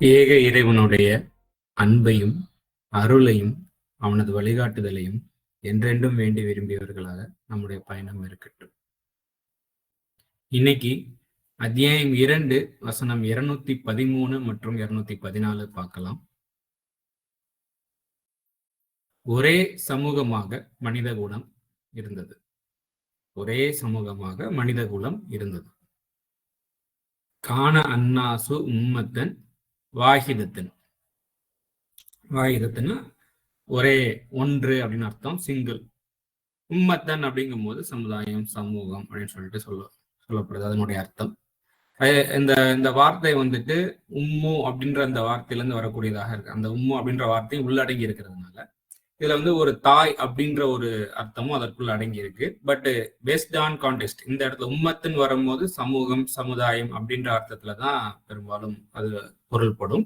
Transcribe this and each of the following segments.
ஏக இறைவனுடைய அன்பையும் அருளையும் அவனது வழிகாட்டுதலையும் என்றென்றும் வேண்டி விரும்பியவர்களாக நம்முடைய பயணம் இருக்கட்டும். இன்னைக்கு அத்தியாயம் இரண்டு வசனம் இருநூத்தி பதிமூணு மற்றும் இருநூத்தி பதினாலு பார்க்கலாம். ஒரே சமூகமாக மனித குலம் இருந்தது. ஒரே சமூகமாக மனித குலம் இருந்தது. காண அன்னாசு உம்மத்தன் வாஹிதத்தன் வாஹிதத்தன்னா ஒரே ஒன்று அப்படின்னு அர்த்தம் சிங்கிள் உம்மத்தன் அப்படிங்கும் போது சமுதாயம் சமூகம் அப்படின்னு சொல்லிட்டு சொல்ல சொல்லப்படுது. அதனுடைய அர்த்தம். இந்த இந்த வார்த்தை வந்துட்டு உம்மு அப்படின்ற அந்த வார்த்தையிலேருந்து வரக்கூடியதாக இருக்கு. அந்த உம்மு அப்படின்ற வார்த்தை உள்ளடங்கி இருக்கிறதுனால இதுல வந்து ஒரு தாய் அப்படின்ற ஒரு அர்த்தமும் அதற்குள்ள அடங்கி இருக்கு பட் பேஸ்ட் ஆன் கான்டெஸ்ட் இந்த இடத்துல உம்மத்துன்னு வரும்போது சமூகம் சமுதாயம் அப்படின்ற அர்த்தத்துல தான் பெரும்பாலும் அது பொருள்படும்.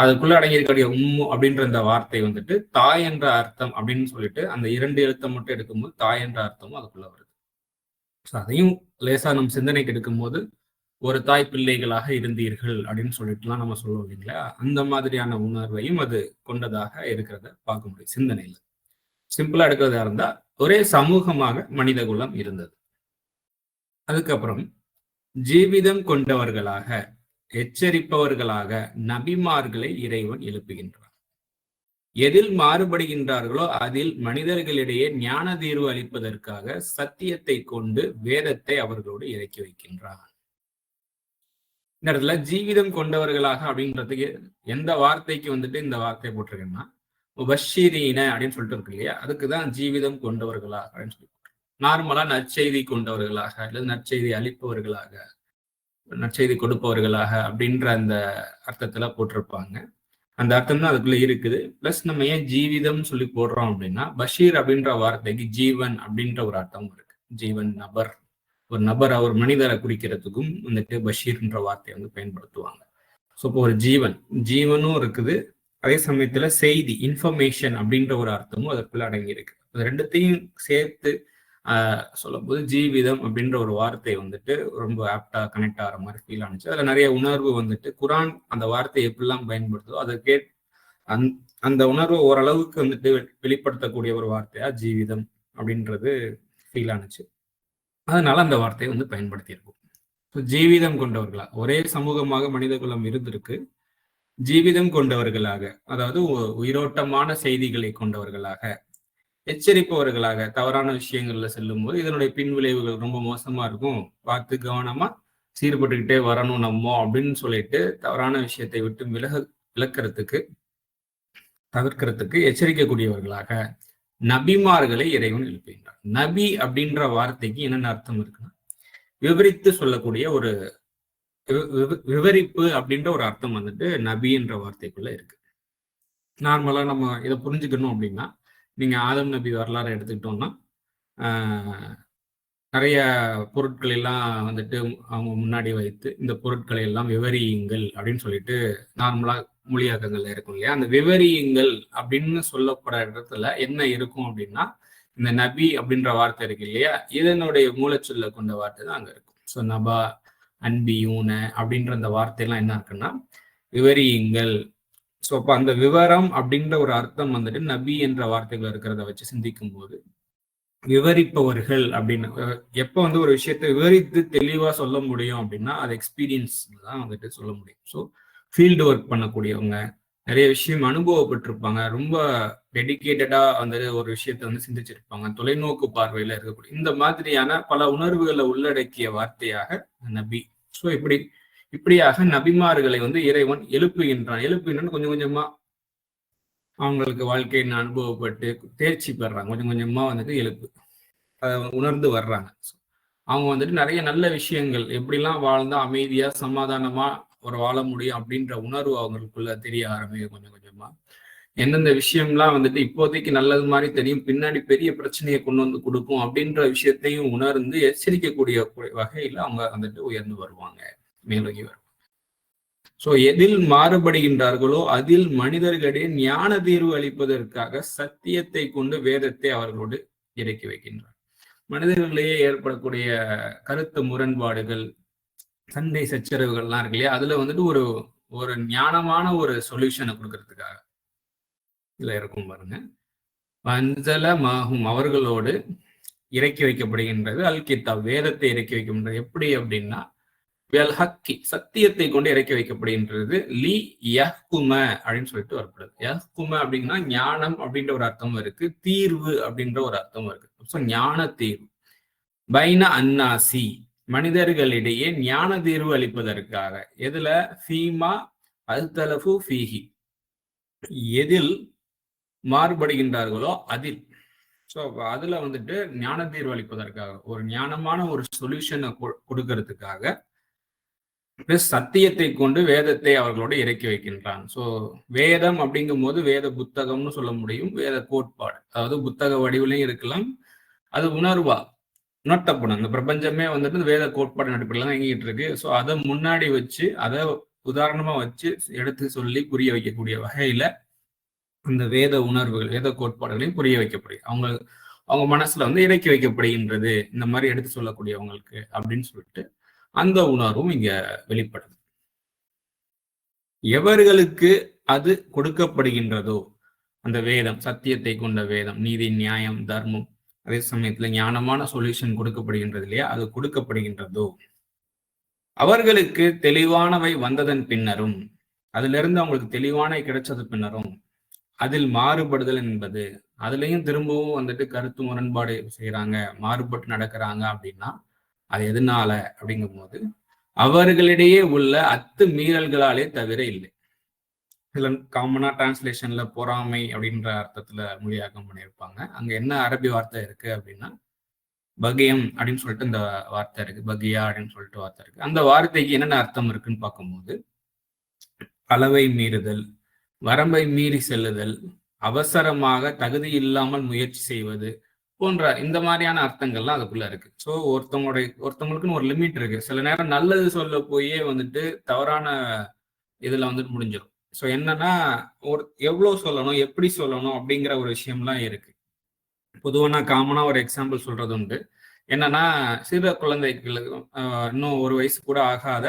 அதுக்குள்ள அடங்கியிருக்கக்கூடிய உம்மு அப்படின்ற இந்த வார்த்தை வந்துட்டு தாய் என்ற அர்த்தம் அப்படின்னு சொல்லிட்டு அந்த இரண்டு எழுத்தை மட்டும் எடுக்கும்போது தாய் என்ற அர்த்தமும் அதுக்குள்ள வருது. ஸோ அதையும் லேசா நம் சிந்தனைக்கு எடுக்கும்போது ஒரு தாய் பிள்ளைகளாக இருந்தீர்கள் அப்படின்னு சொல்லிட்டுலாம் நம்ம சொல்லுவோம் இல்லைங்களா? அந்த மாதிரியான உணர்வையும் அது கொண்டதாக இருக்கிறத பார்க்க முடியும் சிந்தனையில. சிம்பிளா எடுக்கிறதா இருந்தா ஒரே சமூகமாக மனித குலம் இருந்தது. அதுக்கப்புறம் ஜீவிதம் கொண்டவர்களாக எச்சரிப்பவர்களாக நபிமார்களை இறைவன் எழுப்புகின்றார் எதில் மாறுபடுகின்றார்களோ அதில் மனிதர்களிடையே ஞான தீர்வு அளிப்பதற்காக சத்தியத்தை கொண்டு வேதத்தை அவர்களோடு இறக்கி வைக்கின்றார் இந்த இடத்துல ஜீவிதம் கொண்டவர்களாக அப்படின்றதுக்கு எந்த வார்த்தைக்கு வந்துட்டு இந்த வார்த்தையை போட்டிருக்கேன்னா பஷீரீன அப்படின்னு சொல்லிட்டு இருக்கு இல்லையா? அதுக்கு தான் ஜீவிதம் கொண்டவர்களாக அப்படின்னு சொல்லி நார்மலா நற்செய்தி கொண்டவர்களாக அல்லது நற்செய்தி அளிப்பவர்களாக நற்செய்தி கொடுப்பவர்களாக அப்படின்ற அந்த அர்த்தத்துல போட்டிருப்பாங்க. அந்த அர்த்தம் தான் அதுக்குள்ள இருக்குது. பிளஸ் நம்ம ஏன் ஜீவிதம் சொல்லி போடுறோம் அப்படின்னா பஷீர் அப்படின்ற வார்த்தைக்கு ஜீவன் அப்படின்ற ஒரு அர்த்தம் இருக்கு. ஜீவன் நபர். ஒரு நபர் அவர் மனிதரை குறிக்கிறதுக்கும் வந்துட்டு பஷீர்ன்ற வார்த்தையை வந்து பயன்படுத்துவாங்க. ஸோ இப்போ ஒரு ஜீவன் ஜீவனும் இருக்குது. அதே சமயத்துல செய்தி இன்ஃபர்மேஷன் அப்படின்ற ஒரு அர்த்தமும் அதற்குள்ள அடங்கி இருக்கு அது ரெண்டுத்தையும் சேர்த்து சொல்லும்போது ஜீவிதம் அப்படின்ற ஒரு வார்த்தை வந்துட்டு ரொம்ப ஆப்டா கனெக்ட் ஆகிற மாதிரி ஃபீல் ஆனிச்சு அதுல நிறைய உணர்வு வந்துட்டு குரான் அந்த வார்த்தையை எப்படிலாம் பயன்படுத்துதோ அதை கே அந் அந்த உணர்வு ஓரளவுக்கு வந்துட்டு வெளிப்படுத்தக்கூடிய ஒரு வார்த்தையா ஜீவிதம் அப்படின்றது ஃபீல் ஆனிச்சு அதனால அந்த வார்த்தையை வந்து பயன்படுத்தியிருக்கும். ஜீவிதம் கொண்டவர்களா? ஒரே சமூகமாக மனித குலம் இருந்திருக்கு. ஜீவிதம் கொண்டவர்களாக அதாவது உயிரோட்டமான செய்திகளை கொண்டவர்களாக எச்சரிப்பவர்களாக தவறான விஷயங்கள்ல செல்லும் போது இதனுடைய பின் விளைவுகள் ரொம்ப மோசமா இருக்கும். பார்த்து கவனமா சீர்பட்டுக்கிட்டே வரணும் நம்ம அப்படின்னு சொல்லிட்டு தவறான விஷயத்தை விட்டு விலக விளக்கிறதுக்கு தவிர்க்கிறதுக்கு எச்சரிக்கக்கூடியவர்களாக நபிமார்களை இறைவன் எழுப்புகின்றார் நபி அப்படின்ற வார்த்தைக்கு என்னென்ன அர்த்தம் இருக்குன்னா விவரித்து சொல்லக்கூடிய ஒரு விவரிப்பு அப்படின்ற ஒரு அர்த்தம் வந்துட்டு நபி என்ற வார்த்தைக்குள்ள இருக்கு. நார்மலா நம்ம இதை புரிஞ்சுக்கணும் அப்படின்னா நீங்க ஆதம் நபி வரலாறு எடுத்துக்கிட்டோம்னா நிறைய பொருட்கள் எல்லாம் வந்துட்டு அவங்க முன்னாடி வைத்து இந்த பொருட்களை எல்லாம் விவரியுங்கள் அப்படின்னு சொல்லிட்டு நார்மலா மொழியாக்கங்கள் இருக்கும் இல்லையா? அந்த விவரியங்கள் அப்படின்னு சொல்லப்படுற இடத்துல என்ன இருக்கும் அப்படின்னா இந்த நபி அப்படின்ற வார்த்தை இருக்கு இல்லையா? இதனுடைய மூலச்சொல்ல கொண்ட வார்த்தை தான் அங்க இருக்கும். ஸோ நபா அன்பி யூன அப்படின்ற அந்த வார்த்தையெல்லாம் என்ன இருக்குன்னா விவரியுங்கள். ஸோ அப்போ அந்த விவரம் அப்படின்ற ஒரு அர்த்தம் வந்துட்டு நபி என்ற வார்த்தைகள் இருக்கிறத வச்சு சிந்திக்கும் போது விவரிப்பவர்கள் அப்படின்னு எப்போ வந்து ஒரு விஷயத்தை விவரித்து தெளிவா சொல்ல முடியும் அப்படின்னா அது எக்ஸ்பீரியன்ஸ் தான் வந்துட்டு சொல்ல முடியும். ஸோ ஃபீல்டு ஒர்க் பண்ணக்கூடியவங்க. நிறைய விஷயம் அனுபவப்பட்டிருப்பாங்க. ரொம்ப டெடிக்கேட்டடாக வந்து ஒரு விஷயத்த வந்து சிந்திச்சிருப்பாங்க. தொலைநோக்கு பார்வையில் இருக்கக்கூடிய இந்த மாதிரியான பல உணர்வுகளை உள்ளடக்கிய வார்த்தையாக நபி. ஸோ இப்படி இப்படியாக நபிமார்களை வந்து இறைவன் எழுப்புகின்றான். எழுப்புகின்றான். கொஞ்சம் கொஞ்சமா அவங்களுக்கு வாழ்க்கையின் அனுபவப்பட்டு தேர்ச்சி பெறாங்க கொஞ்சம் கொஞ்சமா வந்துட்டு எழுப்பு அதை உணர்ந்து வர்றாங்க. அவங்க வந்துட்டு நிறைய நல்ல விஷயங்கள் எப்படிலாம் வாழ்ந்தா அமைதியா சமாதானமா ஒரு வாழ முடியும் அப்படின்ற உணர்வு அவங்களுக்குள்ள தெரிய ஆரம்பிக்கும் கொஞ்சம் கொஞ்சமா. எந்தெந்த விஷயம்லாம் வந்துட்டு இப்போதைக்கு நல்லது மாதிரி தெரியும் பின்னாடி பெரிய பிரச்சனையை கொண்டு வந்து கொடுக்கும் அப்படின்ற விஷயத்தையும் உணர்ந்து எச்சரிக்கக்கூடிய வகையில அவங்க வந்துட்டு உயர்ந்து வருவாங்க. மேலோங்கி வருவாங்க சோ எதில் மாறுபடுகின்றார்களோ அதில் மனிதர்களிடையே ஞான தீர்வு அளிப்பதற்காக சத்தியத்தை கொண்டு வேதத்தை அவர்களோடு இறக்கி வைக்கின்றார். மனிதர்களிடையே ஏற்படக்கூடிய கருத்து முரண்பாடுகள் சண்டை சச்சரவுகள்லாம் இருக்கு இல்லையா? அதுல வந்துட்டு ஒரு ஒரு ஞானமான ஒரு சொல்யூஷனை கொடுக்கறதுக்காக இதுல இருக்கும் பாருங்க. வஞ்சல மாகும் அவர்களோடு இறக்கி வைக்கப்படுகின்றது. அல் கித்தாப் வேதத்தை இறக்கி வைக்கப்படுகிறது எப்படி அப்படின்னா வெல் ஹக்கி சத்தியத்தை கொண்டு இறக்கி வைக்கப்படுகின்றது. லி யஹ்கும அப்படின்னு சொல்லிட்டு வரப்படுது. யஹ்கும அப்படின்னா ஞானம் அப்படின்ற ஒரு அர்த்தம் இருக்கு. தீர்வு அப்படின்ற ஒரு அர்த்தம் இருக்கு. ஸோ ஞான தீர்வு. பைன அன்னாசி மனிதர்களிடையே ஞான தீர்வு அளிப்பதற்காக. எதுல? ஃபீமா அல்தலஃபு ஃபீஹி. எதில் மாறுபடுகின்றார்களோ அதில். ஸோ அதுல வந்துட்டு ஞான தீர்வு அளிப்பதற்காக ஒரு ஞானமான ஒரு சொல்யூஷனை கொடுக்கறதுக்காக சத்தியத்தை கொண்டு வேதத்தை அவர்களோடு இறக்கி வைக்கின்றான். ஸோ வேதம் அப்படிங்கும் போது வேத புத்தகம்னு சொல்ல முடியும். வேத கோட்பாடு. அதாவது புத்தக வடிவிலையும் இருக்கலாம். அது உணர்வா? உணர்த்தப்படும் இந்த பிரபஞ்சமே வந்துட்டு வேத கோட்பாடு அடிப்படையில் தான் இயங்கிட்டு இருக்கு. ஸோ அதை முன்னாடி வச்சு அதை உதாரணமா வச்சு எடுத்து சொல்லி புரிய வைக்கக்கூடிய வகையில இந்த வேத உணர்வுகள் வேத கோட்பாடுகளையும் புரிய வைக்கப்படுது அவங்க அவங்க மனசுல வந்து இறக்கி வைக்கப்படுகின்றது. இந்த மாதிரி எடுத்து சொல்லக்கூடியவங்களுக்கு அப்படின்னு சொல்லிட்டு அந்த உணர்வும் இங்க வெளிப்படுது. எவர்களுக்கு அது கொடுக்கப்படுகின்றதோ அந்த வேதம் சத்தியத்தை கொண்ட வேதம் நீதி நியாயம் தர்மம் அதே சமயத்துல ஞானமான சொல்யூஷன் கொடுக்கப்படுகின்றது இல்லையா? அது கொடுக்கப்படுகின்றதோ. அவர்களுக்கு தெளிவானவை வந்ததன் பின்னரும் அதுல இருந்து அவங்களுக்கு தெளிவான கிடைச்சது பின்னரும் அதில் மாறுபடுதல் என்பது அதுலயும் திரும்பவும் வந்துட்டு கருத்து முரண்பாடு செய்யறாங்க மாறுபட்டு நடக்கிறாங்க அப்படின்னா அது எதனால அப்படிங்கும் போது அவர்களிடையே உள்ள அத்து மீறல்களாலே தவிர இல்லை. இதுல காமனா டிரான்ஸ்லேஷன்ல பொறாமை அப்படின்ற அர்த்தத்துல மொழியாக்கம் பண்ணியிருப்பாங்க. அங்க என்ன அரபி வார்த்தை இருக்கு அப்படின்னா பகியம் அப்படின்னு சொல்லிட்டு இந்த வார்த்தை இருக்கு. பகியா அப்படின்னு சொல்லிட்டு வார்த்தை இருக்கு. அந்த வார்த்தைக்கு என்னென்ன அர்த்தம் இருக்குன்னு பார்க்கும்போது அளவை மீறுதல் வரம்பை மீறி செல்லுதல் அவசரமாக தகுதி இல்லாமல் முயற்சி செய்வது போன்ற இந்த மாதிரியான அர்த்தங்கள்லாம் அதுக்குள்ள இருக்கு. ஸோ ஒருத்தவங்களுடைய ஒருத்தவங்களுக்குன்னு ஒரு லிமிட் இருக்கு. சில நேரம் நல்லது சொல்ல போயே வந்துட்டு தவறான இதுல வந்துட்டு முடிஞ்சிடும் ஸோ என்னன்னா ஒரு எவ்வளோ சொல்லணும் எப்படி சொல்லணும் அப்படிங்கிற ஒரு விஷயம்லாம் இருக்கு. பொதுவாக நான் காமனாக ஒரு எக்ஸாம்பிள் சொல்றது உண்டு. என்னன்னா சிறு குழந்தைகளுக்கு இன்னும் ஒரு வயசு கூட ஆகாத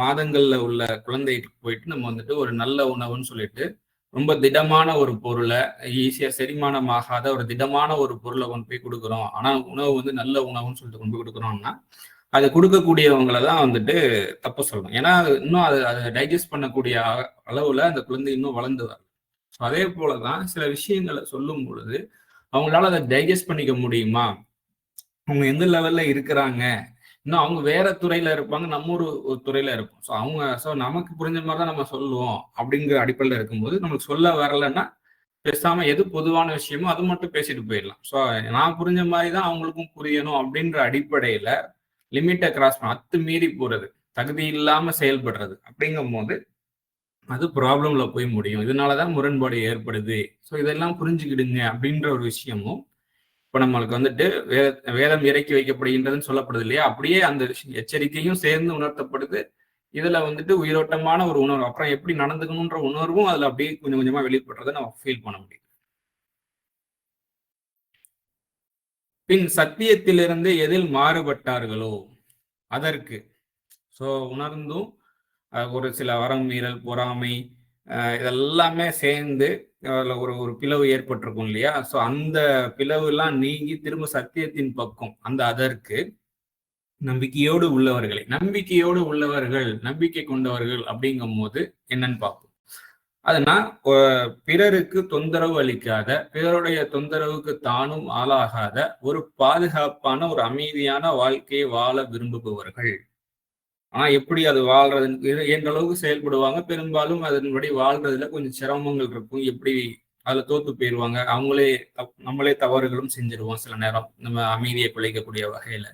மாதங்கள்ல உள்ள குழந்தைக்கு போயிட்டு நம்ம வந்துட்டு ஒரு நல்ல உணவுன்னு சொல்லிட்டு ரொம்ப திடமான ஒரு பொருளை ஈஸியா செரிமானம் ஆகாத ஒரு திடமான ஒரு பொருளை கொண்டு போய் கொடுக்குறோம். ஆனா உணவு வந்து நல்ல உணவுன்னு சொல்லிட்டு கொண்டு போய் கொடுக்குறோம்னா அதை கொடுக்கக்கூடியவங்களை தான் வந்துட்டு தப்பு சொல்லணும். ஏன்னா இன்னும் அது அதை டைஜஸ்ட் பண்ணக்கூடிய அளவுல அந்த குழந்தை இன்னும் வளர்ந்து வரல. அதே போலதான் சில விஷயங்களை சொல்லும் பொழுது அவங்களால அதை டைஜஸ்ட் பண்ணிக்க முடியுமா? அவங்க எந்த லெவல்ல இருக்கிறாங்க? இன்னும் அவங்க வேற துறையில இருப்பாங்க நம்ம ஒரு ஒரு துறையில இருப்போம். ஸோ அவங்க ஸோ நமக்கு புரிஞ்ச மாதிரி தான் நம்ம சொல்லுவோம் அப்படிங்கிற அடிப்படையில் இருக்கும்போது நம்மளுக்கு சொல்ல வரலன்னா பேசாம எது பொதுவான விஷயமோ அது மட்டும் பேசிட்டு போயிடலாம். ஸோ நான் புரிஞ்ச மாதிரி தான் அவங்களுக்கும் புரியணும் அப்படின்ற அடிப்படையில லிமிட்டை கிராஸ் பண்ண அத்து மீறி போறது தகுதி இல்லாம செயல்படுறது அப்படிங்கும் போது அது ப்ராப்ளம்ல போய் முடியும். இதனாலதான் முரண்பாடு ஏற்படுது. ஸோ இதெல்லாம் புரிஞ்சுக்கிடுங்க அப்படின்ற ஒரு விஷயமும் இப்போ நம்மளுக்கு வந்துட்டு வேத வேதம் இறக்கி வைக்கப்படுகின்றதுன்னு சொல்லப்படுது இல்லையா? அப்படியே அந்த எச்சரிக்கையும் சேர்ந்து உணர்த்தப்படுது. இதுல வந்துட்டு உயிரோட்டமான ஒரு உணர்வு. அப்புறம் எப்படி நடந்துக்கணுன்ற உணர்வும் அதுல அப்படியே கொஞ்சம் கொஞ்சமா வெளிப்படுறதை நம்ம ஃபீல் பண்ண முடியும். பின் சத்தியத்திலிருந்து எதில் மாறுபட்டார்களோ? அதற்கு. ஸோ உணர்ந்தும் ஒரு சில வரம் மீறல் பொறாமை இதெல்லாமே சேர்ந்து அதில் ஒரு ஒரு பிளவு ஏற்பட்டிருக்கும் இல்லையா? ஸோ அந்த பிளவுலாம் நீங்கி திரும்ப சத்தியத்தின் பக்கம் அந்த அதற்கு நம்பிக்கையோடு உள்ளவர்களை நம்பிக்கையோடு உள்ளவர்கள் நம்பிக்கை கொண்டவர்கள் அப்படிங்கும் போது என்னன்னு பார்ப்போம். அதனால் பிறருக்கு தொந்தரவு அளிக்காத பிறருடைய தொந்தரவுக்கு தானும் ஆளாகாத ஒரு பாதுகாப்பான ஒரு அமைதியான வாழ்க்கையை வாழ விரும்புபவர்கள். ஆனா எப்படி அது வாழ்றதுன்னு என்ற அளவுக்கு செயல்படுவாங்க? பெரும்பாலும் அதன்படி வாழ்றதுல கொஞ்சம் சிரமங்கள் இருக்கும். எப்படி அதுல தோத்து போயிடுவாங்க? அவங்களே நம்மளே தவறுகளும் செஞ்சிருவோம் சில நேரம். நம்ம அமைதியை குலைக்கக்கூடிய வகையில.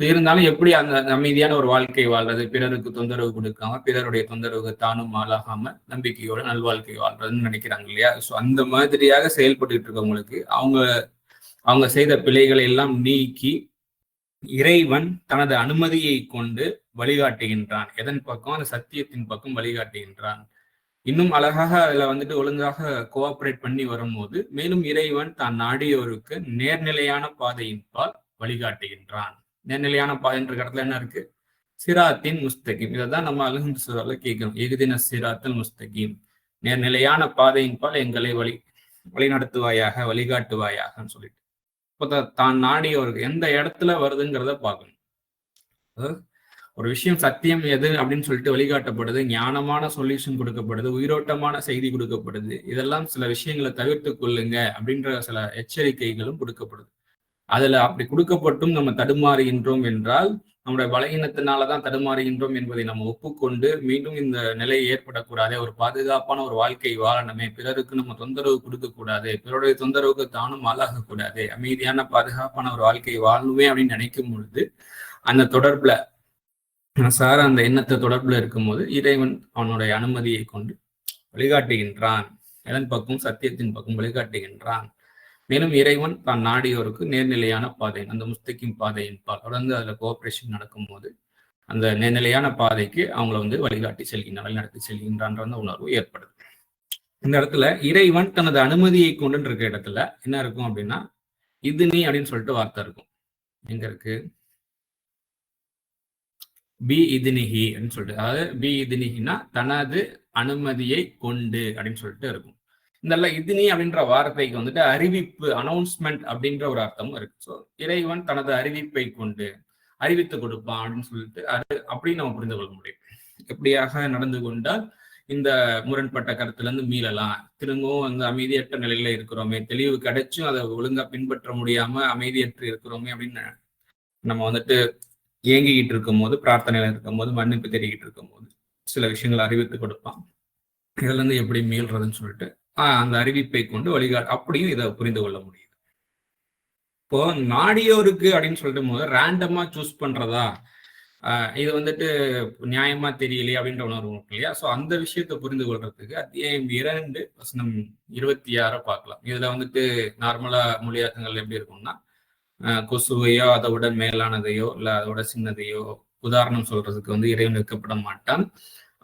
இருந்தாலும் எப்படி அந்த அமைதியான ஒரு வாழ்க்கை வாழ்றது? பிறருக்கு தொந்தரவு கொடுக்காம பிறருடைய தொந்தரவுக்கு தானும் ஆளாகாம நம்பிக்கையோட நல்வாழ்க்கை வாழ்றதுன்னு நினைக்கிறாங்க இல்லையா? ஸோ அந்த மாதிரியாக செயல்பட்டு இருக்கவங்களுக்கு அவங்க அவங்க செய்த பிழைகளை எல்லாம் நீக்கி இறைவன் தனது அனுமதியை கொண்டு வழிகாட்டுகின்றான். எதன் பக்கம்? அந்த சத்தியத்தின் பக்கம் வழிகாட்டுகின்றான். இன்னும் அழகாக அதுல வந்துட்டு ஒழுங்காக கோஆபரேட் பண்ணி வரும்போது மேலும் இறைவன் தான் நாடியோருக்கு நேர்நிலையான பாதையின் பால் வழிகாட்டுகின்றான். நேர்நிலையான பாதைன்ற இடத்துல என்ன இருக்கு? சிராத்தின் முஸ்தகிம். இதை தான் நம்ம அலஹந்து கேட்கணும். எகுதின சிராத்தல் முஸ்தகிம். நேர்நிலையான பாதையின் பால் எங்களை வழி வழிநடத்துவாயாக வழிகாட்டுவாயாகன்னு சொல்லிட்டு. இப்போ தான் நாடியவருக்கு எந்த இடத்துல வருதுங்கிறத பார்க்கணும். ஒரு விஷயம் சத்தியம் எது அப்படின்னு சொல்லிட்டு வழிகாட்டப்படுது ஞானமான சொல்யூஷன் கொடுக்கப்படுது உயிரோட்டமான செய்தி கொடுக்கப்படுது. இதெல்லாம் சில விஷயங்களை தவிர்த்து கொள்ளுங்க அப்படின்ற சில எச்சரிக்கைகளும் கொடுக்கப்படுது. அதுல அப்படி கொடுக்கப்பட்டும் நம்ம தடுமாறுகின்றோம் என்றால் நம்முடைய பலகீனத்தினாலதான் தடுமாறுகின்றோம் என்பதை நம்ம ஒப்புக்கொண்டு மீண்டும் இந்த நிலை ஏற்படக்கூடாது. ஒரு பாதுகாப்பான ஒரு வாழ்க்கை வாழணுமே. பிறருக்கு நம்ம தொந்தரவு கொடுக்க கூடாது பிறருடைய தொந்தரவுக்கு தானும் ஆளாகக்கூடாது. அமைதியான பாதுகாப்பான ஒரு வாழ்க்கை வாழணுமே அப்படின்னு நினைக்கும் பொழுது அந்த தொடர்புல சார் அந்த எண்ணத்தை தொடர்புல இருக்கும்போது இறைவன் அவனுடைய அனுமதியை கொண்டு வழிகாட்டுகின்றான். எதன் பக்கம் சத்தியத்தின் பக்கம் வழிகாட்டுகின்றான். மேலும் இறைவன் தான் நாடியோருக்கு நேர்நிலையான பாதை அந்த முஸ்தகிம் பாதையின் பால். தொடர்ந்து அதுல கோஆபரேஷன் நடக்கும் போது அந்த நேர்நிலையான பாதைக்கு அவங்கள வந்து வழிகாட்டி செல்கின்ற வழிநடத்தி செல்கின்றான்ற அந்த உணர்வு ஏற்படுது. இந்த இடத்துல இறைவன் தனது அனுமதியை கொண்டு இருக்க இடத்துல என்ன இருக்கும் அப்படின்னா இது நீ அப்படின்னு சொல்லிட்டு வார்த்தை இருக்கும். எங்க இருக்கு? பி இதுனிஹி அப்படின்னு சொல்லிட்டு அதாவது பி இதுனிஹினா தனது அனுமதியை கொண்டு அப்படின்னு சொல்லிட்டு இருக்கும். இந்த இதுனி அப்படின்ற வார்த்தைக்கு வந்துட்டு அறிவிப்பு அனௌன்ஸ்மெண்ட் அப்படின்ற ஒரு அர்த்தமும் இருக்கு. ஸோ இறைவன் தனது அறிவிப்பை கொண்டு அறிவித்து கொடுப்பான் அப்படின்னு சொல்லிட்டு அது அப்படின்னு நம்ம புரிந்து கொள்ள முடியும். எப்படியாக நடந்து கொண்டால் இந்த முரண்பட்ட கருத்துல இருந்து மீளலாம். திரும்பவும் வந்து அமைதியற்ற நிலையில இருக்கிறோமே தெளிவு கிடைச்சும் அதை ஒழுங்கா பின்பற்ற முடியாம அமைதியற்று இருக்கிறோமே அப்படின்னு நம்ம வந்துட்டு இயங்கிக்கிட்டு இருக்கும் போது பிரார்த்தனையில இருக்கும் போது மன்னிப்பு தெரிவிக்கிட்டு இருக்கும் போது சில விஷயங்களை அறிவித்து கொடுப்பான். இதுல இருந்து எப்படி மீள்றதுன்னு சொல்லிட்டு அந்த அறிவிப்பை கொண்டு வழிகாட்டு அப்படியும் இதை புரிந்து கொள்ள முடியுது. இப்போ நாடியோருக்கு அப்படின்னு சொல்லும் போது ரேண்டமா சூஸ் பண்றதா? இது வந்துட்டு நியாயமா தெரியலையே அப்படின்ற உணர்வு இல்லையா? ஸோ அந்த விஷயத்தை புரிந்து கொள்றதுக்கு அத்தியாயம் இரண்டு வசனம் இருபத்தி ஆறை பார்க்கலாம். இதுல வந்துட்டு நார்மலா மொழியாக்கங்கள் எப்படி இருக்கும்னா கொசுவையோ அதை விட மேலானதையோ இல்லை அதோட சின்னதையோ உதாரணம் சொல்றதுக்கு வந்து இறைவன் வைக்கப்பட மாட்டான்.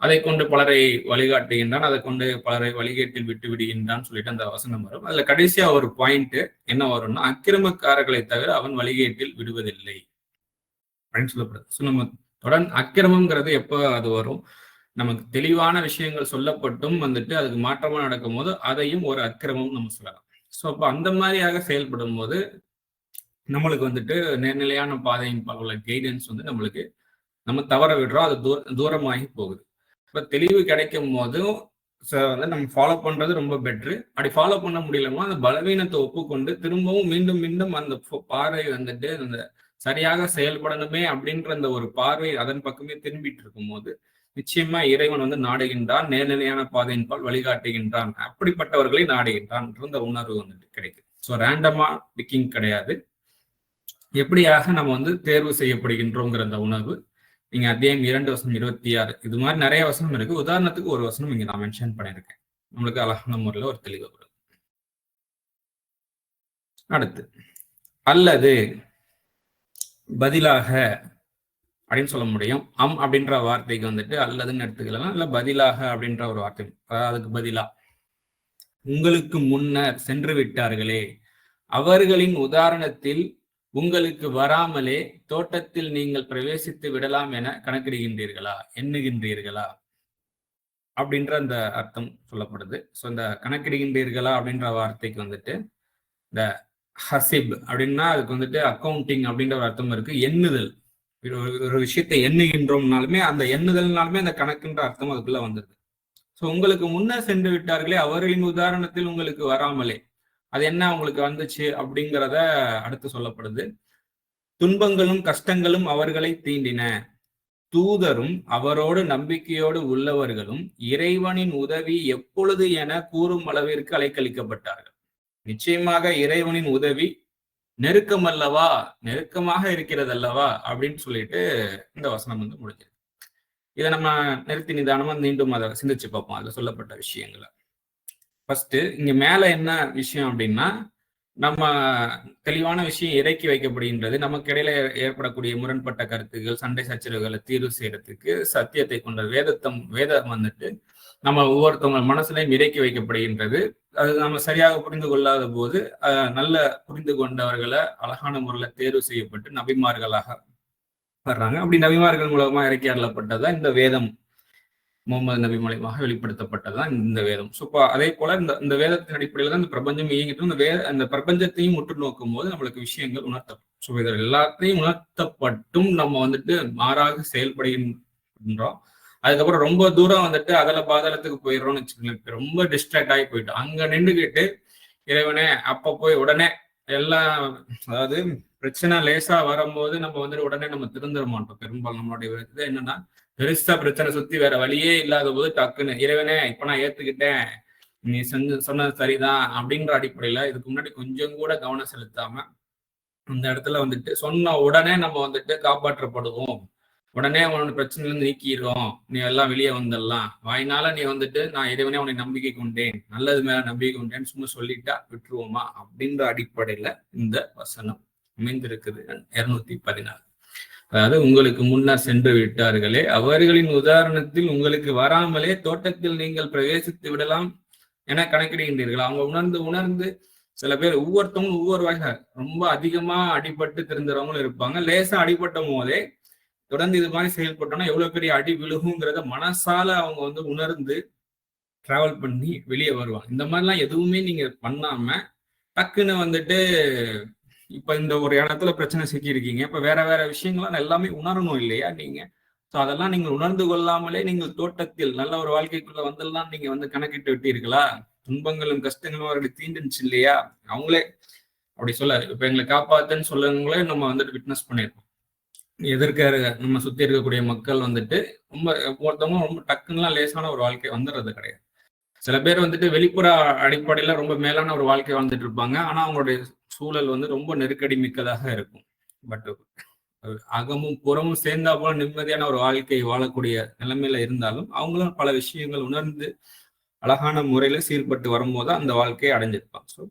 அதை கொண்டு பலரை வழிகாட்டுகின்றான் அதை கொண்டு பலரை வழிகேட்டில் விட்டு விடுகின்றான் சொல்லிட்டு அந்த வசனம் வரும். அதுல கடைசியா ஒரு பாயிண்ட் என்ன வரும்னா அக்கிரமக்காரர்களை தவிர அவன் வழிகேட்டில் விடுவதில்லை அப்படின்னு சொல்லப்படுது. ஸோ நம்ம தொடர்ந்து அக்கிரமங்கிறது எப்போ அது வரும்? நமக்கு தெளிவான விஷயங்கள் சொல்லப்பட்டும் வந்துட்டு அதுக்கு மாற்றமா நடக்கும் போது அதையும் ஒரு அக்கிரமம் நம்ம சொல்லலாம். ஸோ அப்போ அந்த மாதிரியாக செயல்படும் போது நம்மளுக்கு வந்துட்டு நேர்நிலையான பாதையின் உள்ள கைடன்ஸ் வந்து நம்மளுக்கு நம்ம தவற விடுறோம் அது தூர தூரமாகி போகுது. இப்போ தெளிவு கிடைக்கும் போதும் வந்து நம்ம ஃபாலோ பண்றது ரொம்ப பெட்ரு அப்படி ஃபாலோ பண்ண முடியலமோ அந்த பலவீனத்தை ஒப்புக்கொண்டு திரும்பவும் மீண்டும் மீண்டும் அந்த பார்வை வந்துட்டு அந்த சரியாக செயல்படணுமே அப்படின்ற அந்த ஒரு பார்வை அதன் பக்கமே திரும்பிட்டு இருக்கும் போது நிச்சயமா இறைவன் வந்து நாடுகின்றான் நேர்நிலையான பாதையின் பால் வழிகாட்டுகின்றான் அப்படிப்பட்டவர்களை நாடுகின்றான் அந்த உணர்வு வந்துட்டு கிடைக்குது. ஸோ ரேண்டமா பிக்கிங் கிடையாது. எப்படியாக நம்ம வந்து தேர்வு செய்யப்படுகின்றோங்கிற அந்த உணர்வு நீங்க அத்தியாயம் இரண்டு வசனம் இருபத்தி ஆறு இது மாதிரி நிறைய வசனம் இருக்கு. உதாரணத்துக்கு ஒரு வசனம் இங்க நான் மென்ஷன் பண்ணியிருக்கேன். நம்மளுக்கு அழகான முறையில் ஒரு தெளிவு வரும் அடுத்து அல்லது பதிலாக அப்படின்னு சொல்ல முடியும். அம் அப்படின்ற வார்த்தைக்கு வந்துட்டு அல்லதுன்னு எடுத்துக்கலாம். இல்ல பதிலாக அப்படின்ற ஒரு வார்த்தை. அதாவது அதுக்கு பதிலா. உங்களுக்கு முன்னர் சென்று விட்டார்களே. அவர்களின் உதாரணத்தில் உங்களுக்கு வராமலே தோட்டத்தில் நீங்கள் பிரவேசித்து விடலாம் என கணக்கிடுகின்றீர்களா? எண்ணுகின்றீர்களா? அப்படின்ற அந்த அர்த்தம் சொல்லப்படுது. ஸோ இந்த கணக்கிடுகின்றீர்களா அப்படின்ற வார்த்தைக்கு வந்துட்டு இந்த ஹசிப் அப்படின்னா அதுக்கு வந்துட்டு அக்கௌண்டிங் அப்படின்ற ஒரு அர்த்தம் இருக்கு. எண்ணுதல். ஒரு விஷயத்தை எண்ணுகின்றோம்னாலுமே அந்த எண்ணுதல்னாலுமே அந்த கணக்குன்ற அர்த்தம் அதுக்குள்ள வந்துருது. ஸோ உங்களுக்கு முன்னே சென்று விட்டார்களே அவர்களின் உதாரணத்தில் உங்களுக்கு வராமலே. அது என்ன அவங்களுக்கு வந்துச்சு அப்படிங்கிறத அடுத்து சொல்லப்படுது. துன்பங்களும் கஷ்டங்களும் அவர்களை தீண்டின. தூதரும் அவரோடு நம்பிக்கையோடு உள்ளவர்களும் இறைவனின் உதவி எப்பொழுது என கூறும் அளவிற்கு அலைக்கழிக்கப்பட்டார்கள். நிச்சயமாக இறைவனின் உதவி நெருக்கம் அல்லவா? நெருக்கமாக இருக்கிறது அல்லவா? அப்படின்னு சொல்லிட்டு இந்த வசனம் வந்து முடிஞ்சிருக்கு. இதை நம்ம நிறுத்தி நிதானமா மீண்டும் அதை சிந்திச்சு பார்ப்போம். அதுல சொல்லப்பட்ட விஷயங்களை. ஃபர்ஸ்ட் இங்க மேல என்ன விஷயம் அப்படின்னா நம்ம தெளிவான விஷயம் இறக்கி வைக்கப்படுகின்றது நமக்கு இடையில ஏற்படக்கூடிய முரண்பட்ட கருத்துக்கள் சண்டை சச்சரவுகளை தீர்வு செய்யறதுக்கு சத்தியத்தை கொண்ட வேதத்தம் வேதம் வந்துட்டு நம்ம ஒவ்வொருத்தவங்க மனசுலையும் இறக்கி வைக்கப்படுகின்றது. அது நம்ம சரியாக புரிந்து கொள்ளாத போது நல்ல புரிந்து கொண்டவர்களை அழகான முறையில் தேர்வு செய்யப்பட்டு நபிமார்களாக வர்றாங்க. அப்படி நபிமார்கள் மூலமா இறக்கி அருளப்பட்டதான் இந்த வேதம் முகமது நபி மூலயமாக வெளிப்படுத்தப்பட்டதுதான் இந்த வேதம். ஸோ அதே போல இந்த இந்த வேதத்தின் அடிப்படையில் தான் இந்த பிரபஞ்சம் இயங்கிட்டு இந்த வே அந்த பிரபஞ்சத்தையும் உற்று நோக்கும் போது நம்மளுக்கு விஷயங்கள் உணர்த்தப்படும். ஸோ இதில் எல்லாத்தையும் உணர்த்தப்பட்டும் நம்ம வந்துட்டு மாறாக செயல்படுகின்றோம். அதுக்கப்புறம் ரொம்ப தூரம் வந்துட்டு அதல பாதாளத்துக்கு போயிடுறோம்னு வச்சுக்கோங்க ரொம்ப டிஸ்ட்ராக்ட் ஆகி போயிட்டோம். அங்க நின்றுகிட்டு இறைவனே அப்ப போய் உடனே எல்லாம் அதாவது பிரச்சனை லேசா வரும்போது நம்ம வந்துட்டு உடனே நம்ம திருந்துட மாட்டோம். பெரும்பாலும் நம்மளுடைய இது என்னன்னா பெருசா பிரச்சனை சுத்தி வேற வழியே இல்லாத போது டக்குன்னு இறைவனே இப்ப நான் ஏத்துக்கிட்டேன். நீ செஞ்சு சொன்னது சரிதான். அப்படின்ற அடிப்படையில இதுக்கு முன்னாடி கொஞ்சம் கூட கவனம் செலுத்தாம அந்த இடத்துல வந்துட்டு சொன்ன உடனே நம்ம வந்துட்டு காப்பாற்றப்படுவோம். உடனே உன்னோட பிரச்சனையிலிருந்து நீக்கிடுறோம். நீ எல்லாம் வெளியே வந்துடலாம். வாய்னால நீ வந்துட்டு நான் இறைவனே உன்னை நம்பிக்கை கொண்டேன். நல்லது மேல நம்பிக்கை கொண்டேன்னு சும்மா சொல்லிட்டா விட்டுருவோமா? அப்படின்ற அடிப்படையில இந்த வசனம் அமைந்திருக்குது. இருநூத்தி பதினாறு. அதாவது உங்களுக்கு முன்னர் சென்று விட்டார்களே அவர்களின் உதாரணத்தில் உங்களுக்கு வராமலே தோட்டத்தில் நீங்கள் பிரவேசித்து விடலாம் என கணக்கிடுகின்றீர்கள். அவங்க உணர்ந்து உணர்ந்து சில பேர் ஒவ்வொருத்தவங்களும் ஒவ்வொரு வகை ரொம்ப அதிகமா அடிபட்டு தெரிஞ்சவங்களும் இருப்பாங்க. லேசா அடிபட்ட போதே தொடர்ந்து இது மாதிரி செயல்பட்டோம்னா எவ்வளவு பெரிய அடி விழுகுங்கிறத மனசால அவங்க வந்து உணர்ந்து டிராவல் பண்ணி வெளியே வருவாங்க. இந்த மாதிரிலாம் எதுவுமே நீங்க பண்ணாம டக்குன்னு வந்துட்டு இப்ப இந்த ஒரு இடத்துல பிரச்சனை சிக்கி இருக்கீங்க இப்ப வேற வேற விஷயங்கள்லாம் எல்லாமே உணரணும் இல்லையா நீங்க? ஸோ அதெல்லாம் நீங்கள் உணர்ந்து கொள்ளாமலே நீங்கள் தோட்டத்தில் நல்ல ஒரு வாழ்க்கைக்குள்ள வந்தெல்லாம் நீங்க வந்து கணக்கிட்டு விட்டீர்களா? துன்பங்களும் கஷ்டங்களும் அவர்களை தீண்டுச்சு இல்லையா? அவங்களே அப்படி சொல்ல இப்ப எங்களை காப்பாத்துன்னு சொல்லவங்களே நம்ம வந்துட்டு விட்னஸ் பண்ணிருக்கோம் எதிர்க்க நம்ம சுத்தி இருக்கக்கூடிய மக்கள் வந்துட்டு ரொம்ப ஒருத்தவங்க ரொம்ப டக்குன்னுலாம் லேசான ஒரு வாழ்க்கை வந்துடுறது கிடையாது. சில பேர் வந்துட்டு வெளிப்புற அடிப்படையில ரொம்ப மேலான ஒரு வாழ்க்கை வாழ்ந்துட்டு இருப்பாங்க. ஆனா அவங்களுடைய சூழல் வந்து ரொம்ப நெருக்கடி மிக்கதாக இருக்கும். பட் அகமும் புறமும் சேர்ந்தா போல நிம்மதியான ஒரு வாழ்க்கை வாழக்கூடிய நிலைமையில இருந்தாலும் அவங்களும் பல விஷயங்கள் உணர்ந்து அழகான முறையில சீர்பட்டு வரும்போது அந்த வாழ்க்கையை அடைஞ்சிருப்பாங்க. ஸோ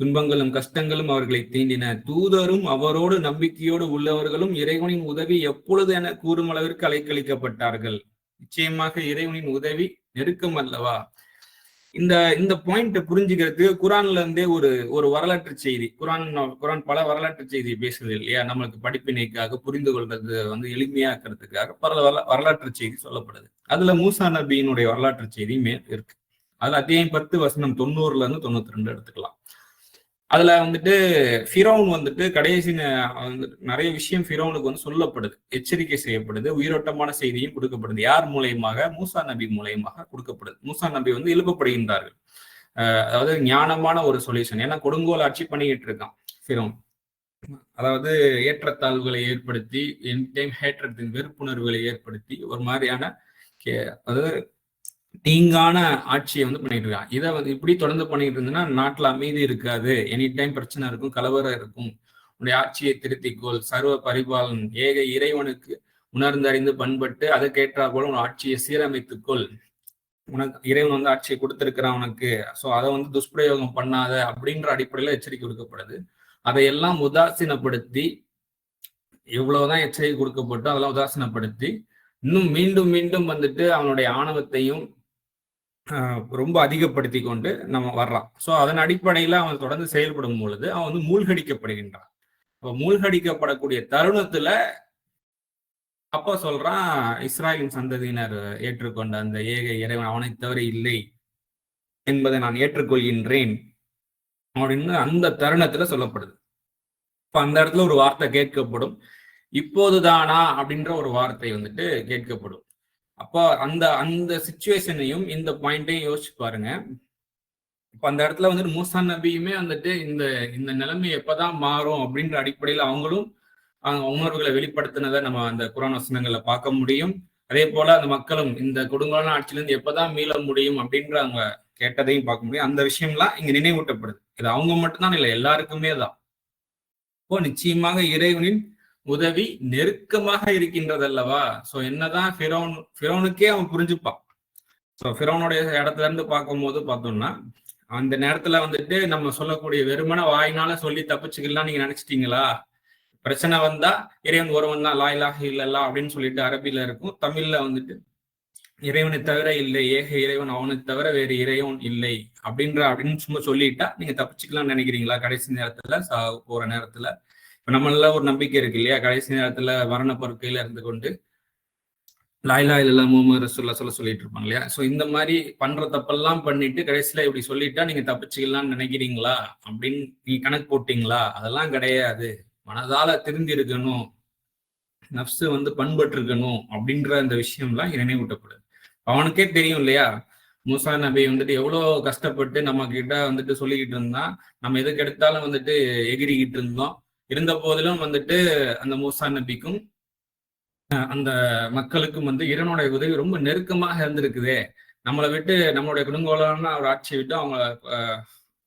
துன்பங்களும் கஷ்டங்களும் அவர்களை தீண்டின. தூதரும் அவரோடு நம்பிக்கையோடு உள்ளவர்களும் இறைவனின் உதவி எப்பொழுது என கூறும் அளவிற்கு அலைக்கழிக்கப்பட்டார்கள். நிச்சயமாக இறைவனின் உதவி நெருக்கம் அல்லவா? இந்த இந்த பாயிண்ட் புரிஞ்சுக்கிறதுக்கு குரான்ல இருந்தே ஒரு ஒரு வரலாற்று செய்தி. குரான் குரான் பல வரலாற்று செய்தி பேசுது இல்லையா? நம்மளுக்கு படிப்பினைக்காக புரிந்து கொள்றது வந்து எளிமையாக்குறதுக்காக பல வரலாற்று செய்தி சொல்லப்படுது. அதுல மூசா நபியினுடைய வரலாற்று செய்தி மேல் இருக்கு. அதுல அத்தியாயம் பத்து வசனம் தொண்ணூறுல இருந்து தொண்ணூத்தி ரெண்டு எடுத்துக்கலாம். அதுல வந்துட்டு ஃபிரோன் வந்துட்டு கடைசி நிறைய விஷயம் ஃபிரோனுக்கு வந்து சொல்லப்படுது. எச்சரிக்கை செய்யப்படுது உயிரோட்டமான செய்தியும் கொடுக்கப்படுது. யார் மூலயமாக? மூசா நபி மூலயமாக கொடுக்கப்படுது. மூசா நபி வந்து எழுப்பப்படுகின்றார்கள் அதாவது ஞானமான ஒரு சொல்யூஷன் ஏன்னா கொடுங்கோல் ஆட்சி பண்ணிக்கிட்டு இருக்கான் ஃபிரோன். அதாவது ஏற்றத்தாழ்வுகளை ஏற்படுத்தி என் டைம் ஹேட்ரத்தின் வெறுப்புணர்வுகளை ஏற்படுத்தி ஒரு மாதிரியான அதாவது தீங்கான ஆட்சியை வந்து பண்ணிட்டு இருக்கான் இதை வந்து இப்படி தொடர்ந்து பண்ணிட்டு இருந்ததுன்னா நாட்டுல அமைதி இருக்காது. எனி டைம் பிரச்சனை இருக்கும் கலவரம் இருக்கும். உன்னுடைய ஆட்சியை திருத்திக்கோள். சர்வ பரிபாலன் ஏக இறைவனுக்கு உணர்ந்தறிந்து பண்பட்டு அதற்கேற்றா போல உன் ஆட்சியை சீரமைத்துக்கொள். உனக்கு இறைவன் வந்து ஆட்சியை கொடுத்திருக்கிறான் உனக்கு. ஸோ அதை வந்து துஷ்பிரயோகம் பண்ணாத அப்படின்ற அடிப்படையில எச்சரிக்கை கொடுக்கப்படுது. அதையெல்லாம் உதாசீனப்படுத்தி எவ்வளவுதான் எச்சரிக்கை கொடுக்கப்பட்டோ அதெல்லாம் உதாசீனப்படுத்தி இன்னும் மீண்டும் மீண்டும் வந்துட்டு அவனுடைய ஆணவத்தையும் ரொம்ப அதிகப்படுத்தி கொண்டு நம்ம வர்றான் ஸோ அதன் அடிப்படையில் அவன் தொடர்ந்து செயல்படும் பொழுது அவன் வந்து மூழ்கடிக்கப்படுகின்றான். இப்போ மூழ்கடிக்கப்படக்கூடிய தருணத்துல அப்போ சொல்றான் இஸ்ராயலின் சந்ததியினர் ஏற்றுக்கொண்ட அந்த ஏக இறைவன் அவனை தவிர இல்லை என்பதை நான் ஏற்றுக்கொள்கின்றேன். அப்படின்னு அந்த தருணத்துல சொல்லப்படுது. இப்ப அந்த இடத்துல ஒரு வார்த்தை கேட்கப்படும். இப்போதுதானா? அப்படின்ற ஒரு வார்த்தை வந்துட்டு கேட்கப்படும். அப்போ அந்த அந்த சுச்சுவேஷனையும் இந்த பாயிண்டையும் யோசிச்சு பாருங்க. இப்போ அந்த இடத்துல வந்துட்டு மூசா நபியுமே வந்துட்டு இந்த இந்த நிலைமை எப்பதான் மாறும் அப்படின்ற அடிப்படையில் அவங்களும் உணர்வுகளை வெளிப்படுத்தினதை நம்ம அந்த குரான் வசனங்களை பார்க்க முடியும். அதே போல அந்த மக்களும் இந்த கொடுங்கோலான ஆட்சியிலேருந்து எப்பதான் மீள முடியும் அப்படின்ற அவங்க கேட்டதையும் பார்க்க முடியும். அந்த விஷயம்லாம் இங்க நினைவூட்டப்படுது. இது அவங்க மட்டும்தான் இல்லை எல்லாருக்குமே தான். இப்போ நிச்சயமாக இறைவனின் உதவி நெருக்கமாக இருக்கின்றது அல்லவா சோ என்னதான் ஃபிரோன் ஃபிரோனுக்கே அவன் புரிஞ்சுப்பான். ஸோ ஃபிரோனுடைய இடத்துல இருந்து பார்க்கும்போது பார்த்தோம்னா அந்த நேரத்துல வந்துட்டு நம்ம சொல்லக்கூடிய வெறுமன வாயினால சொல்லி தப்பிச்சுக்கலாம் நீங்க நினைச்சிட்டீங்களா? பிரச்சனை வந்தா இறைவன் ஒருவன் தான் லாயிலாக இல்லல்லா அப்படின்னு சொல்லிட்டு அரபியில இருக்கும். தமிழ்ல வந்துட்டு இறைவனை தவிர இல்லை ஏக இறைவன் அவனை தவிர வேறு இறைவன் இல்லை அப்படின்ற அப்படின்னு சும்மா சொல்லிட்டா நீங்க தப்பிச்சுக்கலாம்னு நினைக்கிறீங்களா? கடைசி நேரத்துல போற நேரத்துல. நம்மள ஒரு நம்பிக்கை இருக்கு இல்லையா? கடைசி நேரத்துல மரண பொருட்கையில இருந்து கொண்டு லாய்லா இல்ல முகமது ரசூல்லா சொல்ல சொல்லிட்டு இருப்பாங்க இல்லையா? சோ இந்த மாதிரி பண்ற தப்பெல்லாம் பண்ணிட்டு கடைசியில இப்படி சொல்லிட்டா நீங்க தப்பிச்சுக்கலாம்னு நினைக்கிறீங்களா? அப்படின்னு நீங்க கணக்கு போட்டீங்களா? அதெல்லாம் கிடையாது. மனதால திருந்தி இருக்கணும் நப்சு வந்து பண்பட்டு இருக்கணும் அப்படின்ற அந்த விஷயம்லாம் நினைவூட்டப்படுது. அவனுக்கே தெரியும் இல்லையா? மூசா நபி வந்துட்டு எவ்வளவு கஷ்டப்பட்டு நம்ம கிட்ட வந்துட்டு சொல்லிக்கிட்டு இருந்தான். நம்ம எதுக்கு எடுத்தாலும் வந்துட்டு எகிரிக்கிட்டு இருந்தோம். இருந்த போதிலும் வந்துட்டு அந்த மூசா நபிக்கும் அந்த மக்களுக்கும் வந்து இறைவனுடைய உதவி ரொம்ப நெருக்கமாக இருந்திருக்குதே. நம்மளை விட்டு நம்மளுடைய குடும்பங்களான ஒரு ஆட்சியை விட்டு அவங்க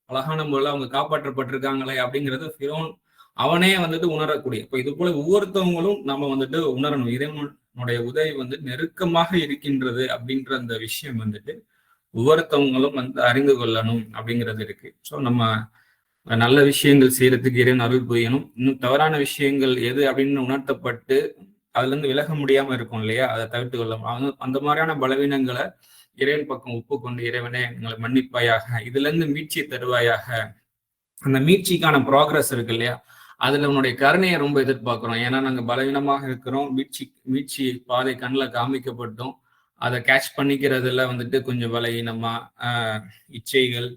அழகான முறையில் அவங்க காப்பாற்றப்பட்டிருக்காங்களே அப்படிங்கிறது ஃபிரோன் அவனே வந்துட்டு உணரக்கூடிய. இப்போ இது போல ஒவ்வொருத்தவங்களும் நம்ம வந்துட்டு உணரணும். இறைவனுடைய உதவி வந்து நெருக்கமாக இருக்கின்றது அப்படின்ற அந்த விஷயம் வந்துட்டு ஒவ்வொருத்தவங்களும் வந்து அறிந்து கொள்ளணும் அப்படிங்கிறது இருக்கு. ஸோ நம்ம நல்ல விஷயங்கள் செய்யறதுக்கு இறைவன் அருள் புரியணும். இன்னும் தவறான விஷயங்கள் எது அப்படின்னு உணர்த்தப்பட்டு அதுல இருந்து விலக முடியாம இருக்கும் இல்லையா? அதை தவிர்த்து கொள்ள அந்த மாதிரியான பலவீனங்களை இறைவன் பக்கம் ஒப்புக்கொண்டு இறைவனே எங்களை மன்னிப்பாயாக இதுல இருந்து மீட்சி தருவாயாக. அந்த மீட்சிக்கான ப்ராக்ரஸ் இருக்கு இல்லையா? அதுல உன்னுடைய கருணையை ரொம்ப எதிர்பார்க்கிறோம். ஏன்னா நாங்க பலவீனமாக இருக்கிறோம். மீட்சி மீட்சி பாதை கண்ணில் காமிக்கப்பட்டோம். அதை கேட்ச் பண்ணிக்கிறதுல வந்துட்டு கொஞ்சம் பலவீனமா இச்சைகள்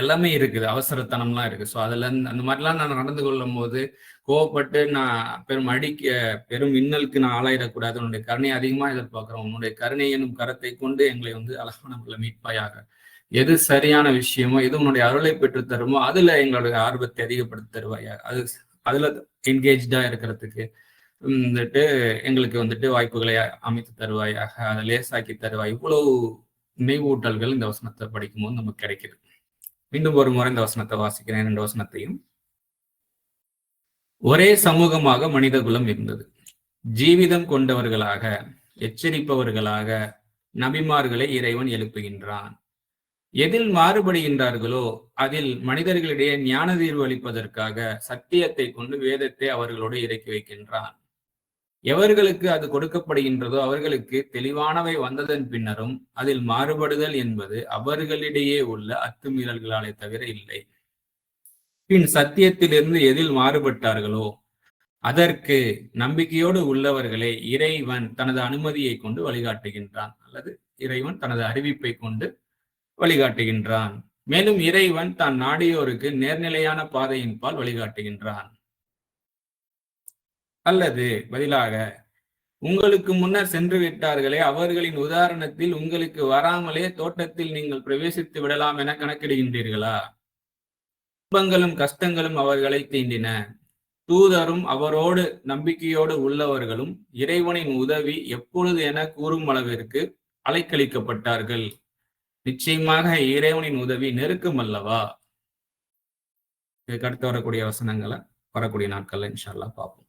எல்லாமே இருக்குது. அவசரத்தனம்லாம் இருக்கு ஸோ அதுல அந்த மாதிரிலாம் நான் நடந்து கொள்ளும் போது கோவப்பட்டு நான் பெரும் அடிக்க பெரும் இன்னலுக்கு நான் ஆளாயிடக்கூடாது. உன்னுடைய கருணையை அதிகமா எதிர்பார்க்கிறோம். உன்னுடைய கருணை எனும் கரத்தை கொண்டு எங்களை வந்து அழகானவர்களை மீட்பாயாக. எது சரியான விஷயமோ எது உன்னுடைய அருளை பெற்று தருமோ அதுல எங்களுடைய ஆர்வத்தை அதிகப்படுத்தி தருவாயா? அது அதுல என்கேஜா இருக்கிறதுக்கு வந்துட்டு எங்களுக்கு வந்துட்டு வாய்ப்புகளை அமைத்து தருவாயாக அதை லேசாக்கி தருவாய். இவ்வளவு நினைவூட்டல்கள் இந்த வசனத்தை படிக்கும்போது நமக்கு கிடைக்குது. மீண்டும் ஒரு முறை இந்த வசனத்தை வாசிக்கிறேன். ரெண்டு வசனத்தையும். ஒரே சமூகமாக மனித குலம் இருந்தது. ஜீவிதம் கொண்டவர்களாக எச்சரிப்பவர்களாக நபிமார்களை இறைவன் எழுப்புகின்றான். எதில் மாறுபடுகின்றார்களோ அதில் மனிதர்களிடையே ஞான தீர்வு அளிப்பதற்காக சத்தியத்தை கொண்டு வேதத்தை அவர்களோடு இறக்கி வைக்கின்றான். எவர்களுக்கு அது கொடுக்கப்படுகின்றதோ அவர்களுக்கு தெளிவானவை வந்ததன் பின்னரும் அதில் மாறுபடுதல் என்பது அவர்களிடையே உள்ள அத்துமீறல்களாலே தவிர இல்லை. பின் சத்தியத்திலிருந்து எதில் மாறுபட்டார்களோ அதற்கு நம்பிக்கையோடு உள்ளவர்களை இறைவன் தனது அனுமதியை கொண்டு வழிகாட்டுகின்றான். அல்லது இறைவன் தனது அறிவிப்பை கொண்டு வழிகாட்டுகின்றான். மேலும் இறைவன் தான் நாடியோருக்கு நேர்நிலையான பாதையின் பால் வழிகாட்டுகின்றான். அல்லது பதிலாக உங்களுக்கு முன்னர் சென்று விட்டார்களே அவர்களின் உதாரணத்தில் உங்களுக்கு வராமலே தோட்டத்தில் நீங்கள் பிரவேசித்து விடலாம் என கணக்கிடுகின்றீர்களா? துன்பங்களும் கஷ்டங்களும் அவர்களை தீண்டின. தூதரும் அவரோடு நம்பிக்கையோடு உள்ளவர்களும் இறைவனின் உதவி எப்பொழுது என கூறும் அளவிற்கு அலைக்கழிக்கப்பட்டார்கள். நிச்சயமாக இறைவனின் உதவி நெருக்கம் அல்லவா? இதுக்கு அடுத்து வரக்கூடிய வசனங்களை வரக்கூடிய நாட்கள்ல இன்ஷால்லா பார்ப்போம்.